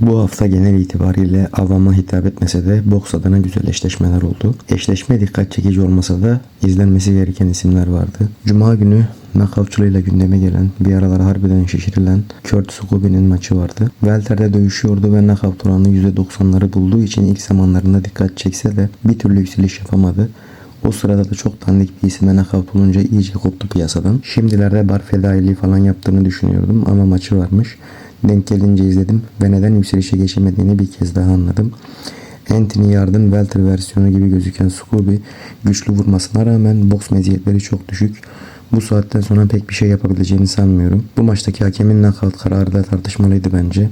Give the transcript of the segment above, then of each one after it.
Bu hafta genel itibariyle avama hitap etmese de boks adına güzel eşleşmeler oldu. Eşleşme dikkat çekici olmasa da izlenmesi gereken isimler vardı. Cuma günü nakavçılığıyla gündeme gelen, bir aralar harbiden şişirilen Curtis Kobe'nin maçı vardı. Welter'de dövüşüyordu ve nakavt oranı %90'ları bulduğu için ilk zamanlarında dikkat çekse de bir türlü yükseliş yapamadı. O sırada da çok dandik bir isimle nakavt olunca iyice koptu piyasadan. Şimdilerde bar fedailiği falan yaptığını düşünüyordum ama maçı varmış. Denk gelince izledim ve neden yükselişe geçemediğini bir kez daha anladım. Anthony Yard'ın welter versiyonu gibi gözüken Scooby güçlü vurmasına rağmen boks meziyetleri çok düşük. Bu saatten sonra pek bir şey yapabileceğini sanmıyorum. Bu maçtaki hakemin knockout kararı da tartışmalıydı bence.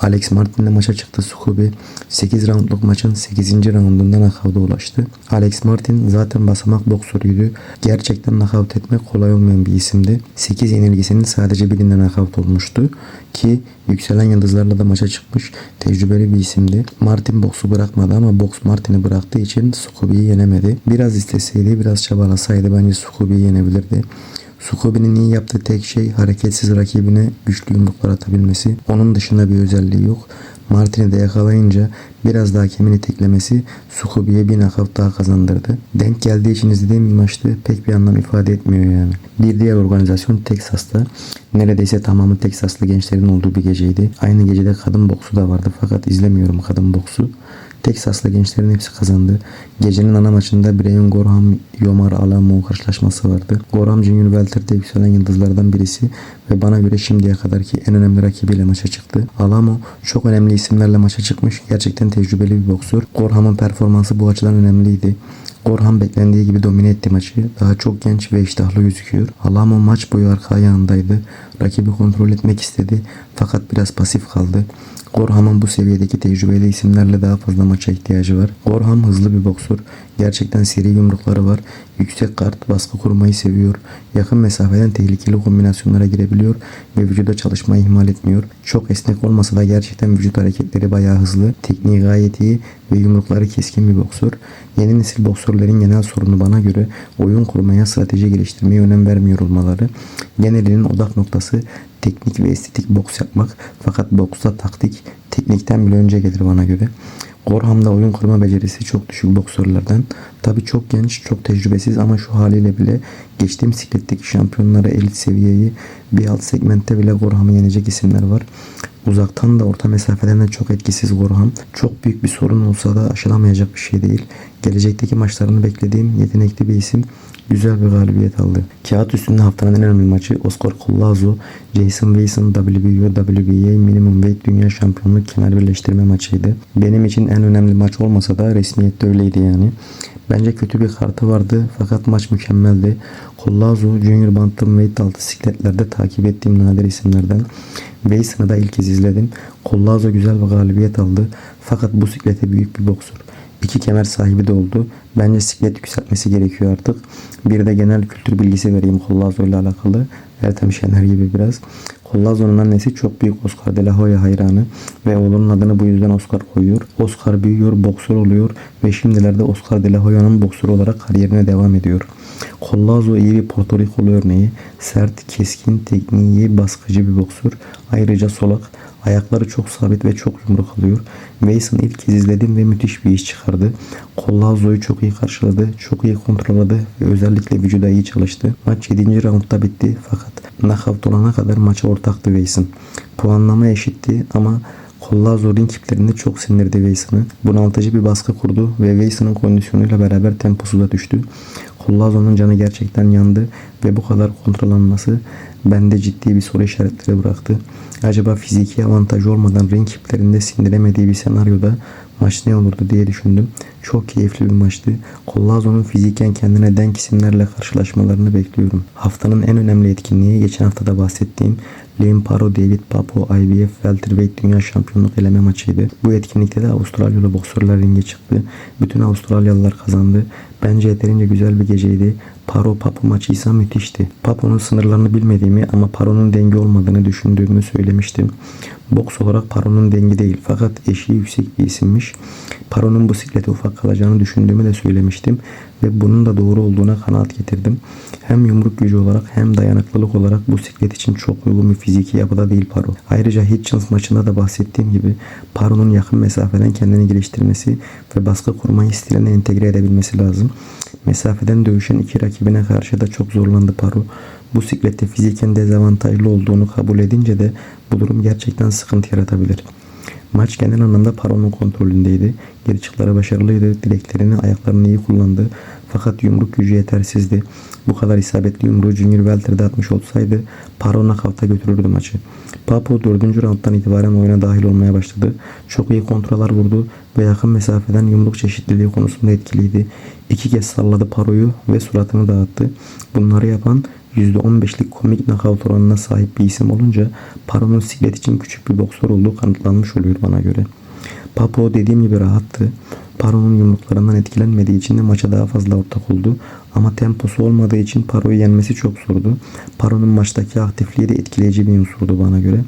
Alex Martin de maça çıktı Scooby. 8 roundluk maçın 8. roundunda knockout'a ulaştı. Alex Martin zaten basamak boksörüydü. Gerçekten knockout etmek kolay olmayan bir isimdi. 8 yenilgisinin sadece birinde knockout olmuştu. Ki yükselen yıldızlarla da maça çıkmış tecrübeli bir isimdi. Martin boksu bırakmadı ama boks Martin'i bıraktığı için Scooby'yi yenemedi. Biraz isteseydi biraz çabalasaydı bence Scooby'yi yenebilirdi. Sukobi'nin iyi yaptığı tek şey hareketsiz rakibine güçlü yumruklar atabilmesi. Onun dışında bir özelliği yok. Martin'i de yakalayınca biraz daha kemini teklemesi Sukobi'ye bir knockout daha kazandırdı. Denk geldiği için izlediğim bir maçtı. Pek bir anlam ifade etmiyor yani. Bir diğer organizasyon Texas'ta. Neredeyse tamamı Teksaslı gençlerin olduğu bir geceydi. Aynı gecede kadın boksu da vardı fakat izlemiyorum kadın boksu. Teksaslı gençlerin hepsi kazandı. Gecenin ana maçında Brian Gorham Yomar Alamo karşılaşması vardı. Gorham Junior Welter'de yükselen yıldızlardan birisi ve bana göre şimdiye kadarki en önemli rakibiyle maça çıktı. Alamo çok önemli isimlerle maça çıkmış. Gerçekten tecrübeli bir boksör. Gorham'ın performansı bu açıdan önemliydi. Gorham beklendiği gibi domine etti maçı. Daha çok genç ve iştahlı gözüküyor. Alamo maç boyu arka ayağındaydı. Rakibi kontrol etmek istedi fakat biraz pasif kaldı. Gorham'ın bu seviyedeki tecrübeli isimlerle daha fazla maça ihtiyacı var. Gorham hızlı bir boksör. Gerçekten seri yumrukları var. Yüksek kart baskı kurmayı seviyor. Yakın mesafeden tehlikeli kombinasyonlara girebiliyor ve vücuda çalışmayı ihmal etmiyor. Çok esnek olmasa da gerçekten vücut hareketleri bayağı hızlı. Tekniği gayet iyi ve yumrukları keskin bir boksör. Yeni nesil boksörlerin genel sorunu bana göre oyun kurmaya, strateji geliştirmeye önem vermiyor olmaları. Genelinin odak noktası teknik ve estetik boks yapmak. Fakat boksta taktik teknikten bile önce gelir bana göre. Gorham'da oyun kurma becerisi çok düşük boksörlerden. Tabi çok genç, çok tecrübesiz ama şu haliyle bile geçtiğim sikletteki şampiyonlara elit seviyeyi bir alt segmentte bile Gorham'ı yenecek isimler var. Uzaktan da orta mesafeden de çok etkisiz Gorham. Çok büyük bir sorun olsa da aşılamayacak bir şey değil. Gelecekteki maçlarını beklediğim yetenekli bir isim güzel bir galibiyet aldı. Kağıt üstünde haftanın en önemli maçı Oscar Collazo, Jason Wilson WBO WBA Minimum Weight Dünya Şampiyonluk kemer birleştirme maçıydı. Benim için en önemli maç olmasa da resmiyette öyleydi yani. Bence kötü bir kartı vardı fakat maç mükemmeldi. Collazo Junior Bantamweight altı sikletlerde takip ettiğim nadir isimlerden. Wilson'ı da ilk kez izledim. Collazo güzel bir galibiyet aldı fakat bu siklete büyük bir boksör. İki kemer sahibi de oldu. Bence siklet yükseltmesi gerekiyor artık. Bir de genel kültür bilgisi vereyim Collazo ile alakalı. Ertem Şener gibi biraz. Collazo'nun annesi çok büyük Oscar de la Hoya hayranı ve oğlunun adını bu yüzden Oscar koyuyor. Oscar büyüyor, boksör oluyor ve şimdilerde Oscar de la Hoya'nın boksör olarak kariyerine devam ediyor. Collazo iyi bir Porto Rikolu örneği. Sert, keskin, tekniği baskıcı bir boksör. Ayrıca solak. Ayakları çok sabit ve çok yumruk alıyor. Mason'ı ilk kez izledim ve müthiş bir iş çıkardı. Collazo'yu çok iyi karşıladı, çok iyi kontrolladı ve özellikle vücuda iyi çalıştı. Maç 7. roundda bitti fakat knockout olana kadar maça ortaktı Mason. Puanlama eşitti ama Collazo ring iplerinde çok sinirdi Weisson'ı. Bunaltıcı bir baskı kurdu ve Weisson'ın kondisyonuyla beraber temposu da düştü. Collazo'nun canı gerçekten yandı ve bu kadar kontrol alması bende ciddi bir soru işaretleri bıraktı. Acaba fiziki avantaj olmadan ring iplerinde sindiremediği bir senaryoda maç ne olurdu diye düşündüm. Çok keyifli bir maçtı. Collazo'nun fiziken kendine denk isimlerle karşılaşmalarını bekliyorum. Haftanın en önemli etkinliği geçen hafta da bahsettiğim Liam Paro, David Papo, IBF Welterweight Dünya Şampiyonluk eleme maçıydı. Bu etkinlikte de Avustralyalı boksörler ringe çıktı. Bütün Avustralyalılar kazandı. Bence yeterince güzel bir geceydi. Paro Papo maçı ise müthişti. Papo'nun sınırlarını bilmediğimi ama Paro'nun denge olmadığını düşündüğümü söylemiştim. Boks olarak Paro'nun dengi değil fakat eşiği yüksek bir isimmiş. Paro'nun bu siklete ufak kalacağını düşündüğümü de söylemiştim ve bunun da doğru olduğuna kanaat getirdim. Hem yumruk gücü olarak hem dayanıklılık olarak bu siklet için çok uygun bir fiziki yapıda değil Paro. Ayrıca Hitchens maçında da bahsettiğim gibi Paro'nun yakın mesafeden kendini geliştirmesi ve baskı kurmayı stiline entegre edebilmesi lazım. Mesafeden dövüşen iki rakibine karşı da çok zorlandı Paro. Bu siklette fiziken dezavantajlı olduğunu kabul edince de bu durum gerçekten sıkıntı yaratabilir. Maç genel anlamda Paro'nun kontrolündeydi. Geri çıkları başarılıydı. Direklerini, ayaklarını iyi kullandı. Fakat yumruk gücü yetersizdi. Bu kadar isabetli yumruğu Junior Welter'de atmış olsaydı Paro nakavta götürürdü maçı. Papo 4. rounddan itibaren oyuna dahil olmaya başladı. Çok iyi kontroller vurdu ve yakın mesafeden yumruk çeşitliliği konusunda etkiliydi. İki kez salladı Paro'yu ve suratını dağıttı. Bunları yapan %15'lik komik knockout oranına sahip bir isim olunca Paro'nun siklet için küçük bir boksör olduğu kanıtlanmış oluyor bana göre. Papo dediğim gibi rahattı. Paro'nun yumruklarından etkilenmediği için de maça daha fazla ortak oldu. Ama temposu olmadığı için Paro'yu yenmesi çok zordu. Paro'nun maçtaki aktifliği de etkileyici bir unsurdu bana göre.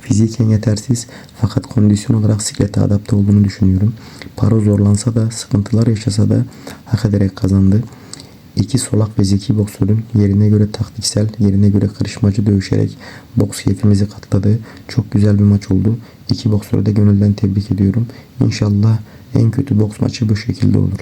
Fiziken yetersiz fakat kondisyon olarak siklete adapte olduğunu düşünüyorum. Paro zorlansa da sıkıntılar yaşasa da hak ederek kazandı. İki solak ve zeki boksörün yerine göre taktiksel, yerine göre karışmacı dövüşerek boks keyfimizi katladı. Çok güzel bir maç oldu. İki boksörü de gönülden tebrik ediyorum. İnşallah en kötü boks maçı bu şekilde olur.